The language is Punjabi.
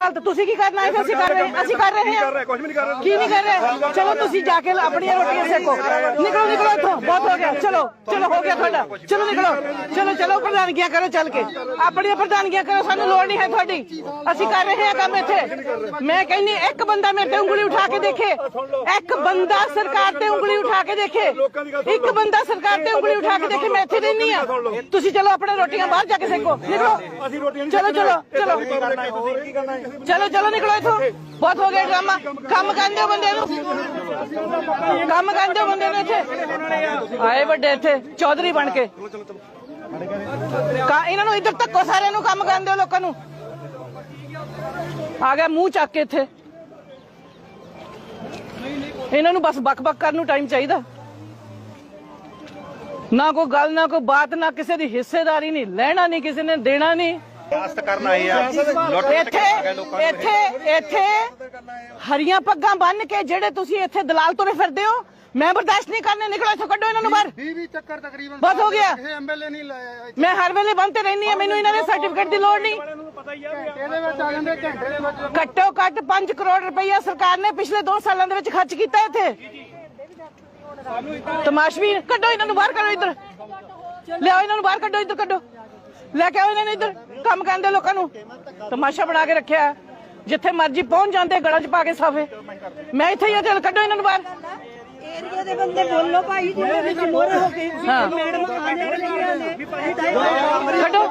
ਹਾਲਤ ਤੁਸੀਂ ਕੀ ਕਰਨਾ ਹੈ? ਅਸੀਂ ਕਰ ਰਹੇ ਅਸੀਂ ਕਰ ਰਹੇ ਹਾਂ। ਕੁਝ ਵੀ ਨਹੀਂ ਕਰ ਰਹੇ। ਕੀ ਨਹੀਂ ਕਰ ਰਹੇ? ਚਲੋ ਤੁਸੀਂ ਜਾ ਕੇ ਆਪਣੀਆਂ ਰੋਟੀਆਂ ਸੇਕੋ। ਨਿਕਲੋ ਨਿਕਲੋ ਇੱਥੋਂ। ਬਹੁਤ ਹੋ ਗਿਆ। ਚਲੋ ਚਲੋ ਹੋ ਗਿਆ ਤੁਹਾਡਾ। ਚਲੋ ਨਿਕਲੋ। ਚਲੋ ਚਲੋ ਪ੍ਰਧਾਨਗੀਆਂ ਕਰੋ ਚੱਲ ਕੇ। ਆਪਣੀਆਂ ਪ੍ਰਧਾਨਗੀਆਂ ਕਰੋ ਸਾਨੂੰ ਲੋੜ ਨਹੀਂ ਹੈ ਤੁਹਾਡੀ। ਅਸੀਂ ਕਰ ਰਹੇ ਹਾਂ ਕੰਮ ਇੱਥੇ। ਮੈਂ ਕਹਿੰਨੀ ਇੱਕ ਬੰਦਾ ਮੇਰੇ ਤੇ ਉਂਗਲੀ ਉਠਾ ਕੇ ਦੇਖੇ। ਇੱਕ ਬੰਦਾ ਸਰਕਾਰ ਤੇ ਉਂਗਲੀ ਉਠਾ ਕੇ ਦੇਖੇ। ਇੱਕ ਬੰਦਾ ਸਰਕਾਰ ਤੇ ਉਂਗਲੀ ਉਠਾ ਕੇ ਦੇਖੇ। ਮੈਂ ਇੱਥੇ ਰਹਿਣੀ ਆ ਤੁਸੀਂ ਚਲੋ ਆਪਣੇ ਰੋਟੀਆਂ ਬਾਹਰ ਜਾ ਕੇ ਸੇਕੋ। ਨਿਕਲੋ। ਅਸੀਂ ਰੋਟੀਆਂ ਨਹੀਂ ਚਲੋ ਚਲੋ ਚਲੋ। ਕੀ ਕਰਨਾ ਹੈ ਤੁਸੀਂ ਕੀ ਕਰਨਾ ਹੈ? ਚਲੋ ਚਲੋ ਨਿਕਲੋ ਇੱਥੋਂ। ਬਹੁਤ ਹੋ ਗਿਆ ਡਰਾਮਾ ਕੰਮ। ਕਰਦੇ ਹੋ ਬੰਦੇ ਨੂੰ? ਕੰਮ ਕਰਦੇ ਹੋ ਬੰਦੇ ਨੂੰ ਇੱਥੇ? ਆਏ ਵੱਡੇ ਇੱਥੇ ਚੌਧਰੀ ਬਣ ਕੇ। ਕਾ ਇਹਨਾਂ ਨੂੰ ਇੱਧਰ ਧੱਕੋ ਸਾਰਿਆਂ ਨੂੰ ਕੰਮ ਕਰਦੇ ਹੋ ਲੋਕਾਂ ਨੂੰ। ਆ ਗਿਆ ਮੂੰਹ ਚੱਕ ਕੇ ਇੱਥੇ। ਇਹਨਾਂ ਨੂੰ ਬਸ ਬਕ ਬਕ ਕਰਨ ਨੂੰ ਟਾਈਮ ਚਾਹੀਦਾ। ਨਾ ਕੋਈ ਗੱਲ ਨਾ ਕੋਈ ਬਾਤ ਨਾ ਕਿਸੇ ਦੀ ਹਿੱਸੇਦਾਰੀ ਨਹੀਂ ਲੈਣਾ ਨਹੀਂ ਕਿਸੇ ਨੇ ਦੇਣਾ ਨਹੀਂ। ਆਸਤ ਕਰਨ ਆਏ ਆ। ਲੁੱਟ ਇੱਥੇ ਇੱਥੇ ਇੱਥੇ ਹਰੀਆਂ ਪੱਗਾਂ ਬੰਨ ਕੇ ਜਿਹੜੇ ਤੁਸੀਂ ਇੱਥੇ ਦਲਾਲ ਤੁਰੇ ਫਿਰਦੇ ਹੋ ਮੈਂ ਬਰਦਾਸ਼ਤ ਨਹੀਂ ਕਰਨੇ ਨਿਕਲੋ ਇੱਥੋਂ ਕੱਢੋ ਇਹਨਾਂ ਨੂੰ ਬਾਹਰ। 20 ਚੱਕਰ ਤਕਰੀਬਨ ਬਸ ਹੋ ਗਿਆ। ਕਿਸੇ ਐਮਐਲਏ ਨਹੀਂ ਲਾਇਆ ਮੈਂ ਹਰ ਵੇਲੇ ਬੰਦ ਤੇ ਰਹਿੰਦੀ ਆ ਮੈਨੂੰ ਇਹਨਾਂ ਦੇ ਸਰਟੀਫਿਕੇਟ ਦੀ ਲੋੜ ਨਹੀਂ। ਇਹਦੇ ਵਿੱਚ ਆ ਜਾਂਦੇ ਘੰਟੇ ਦੇ ਵਿੱਚ ਘੱਟੋ ਘੱਟ 5 ਕਰੋੜ ਰੁਪਈਆ ਸਰਕਾਰ ਨੇ ਪਿਛਲੇ 2 ਸਾਲਾਂ ਦੇ ਵਿੱਚ ਖਰਚ ਕੀਤਾ ਇੱਥੇ। ਤਮਾਸ਼ਵੀ ਕੱਢੋ ਇਹਨਾਂ ਨੂੰ ਬਾਹਰ ਕੱਢੋ ਇੱਧਰ। ਲਿਆਓ ਇਹਨਾਂ ਨੂੰ ਬਾਹਰ ਕੱਢੋ ਇੱਧਰ ਕੱਢੋ। ਲੈ ਕੇ ਆਓ ਇਹਨਾਂ ਨੂੰ ਇੱਧਰ ਕੰਮ ਕਰਦੇ ਲੋਕਾਂ ਨੂੰ। ਤਮਾਸ਼ਾ ਬਣਾ ਕੇ ਰੱਖਿਆ ਹੈ। ਜਿੱਥੇ ਮਰਜ਼ੀ ਪਹੁੰਚ ਜਾਂਦੇ ਗਲਾਂ 'ਚ ਪਾ ਕੇ ਸਾਫੇ। ਮੈਂ ਇੱਥੇ ਹੀ ਆ ਚੱਲ ਕੱਢੋ ਇਹਨਾਂ ਨੂੰ ਬਾਹਰ। ਏਰੀਆ ਦੇ ਬੰਦੇ ਬੋਲੋ ਭਾਈ ਜਿਹੜੇ ਵਿੱਚ ਮੋਰੇ ਹੋ ਕੇ ਹਾਂ। ਮੈਡਮ ਆਣੇ ਵਾਲੀਆਂ ਨੇ ਕੱਢੋ।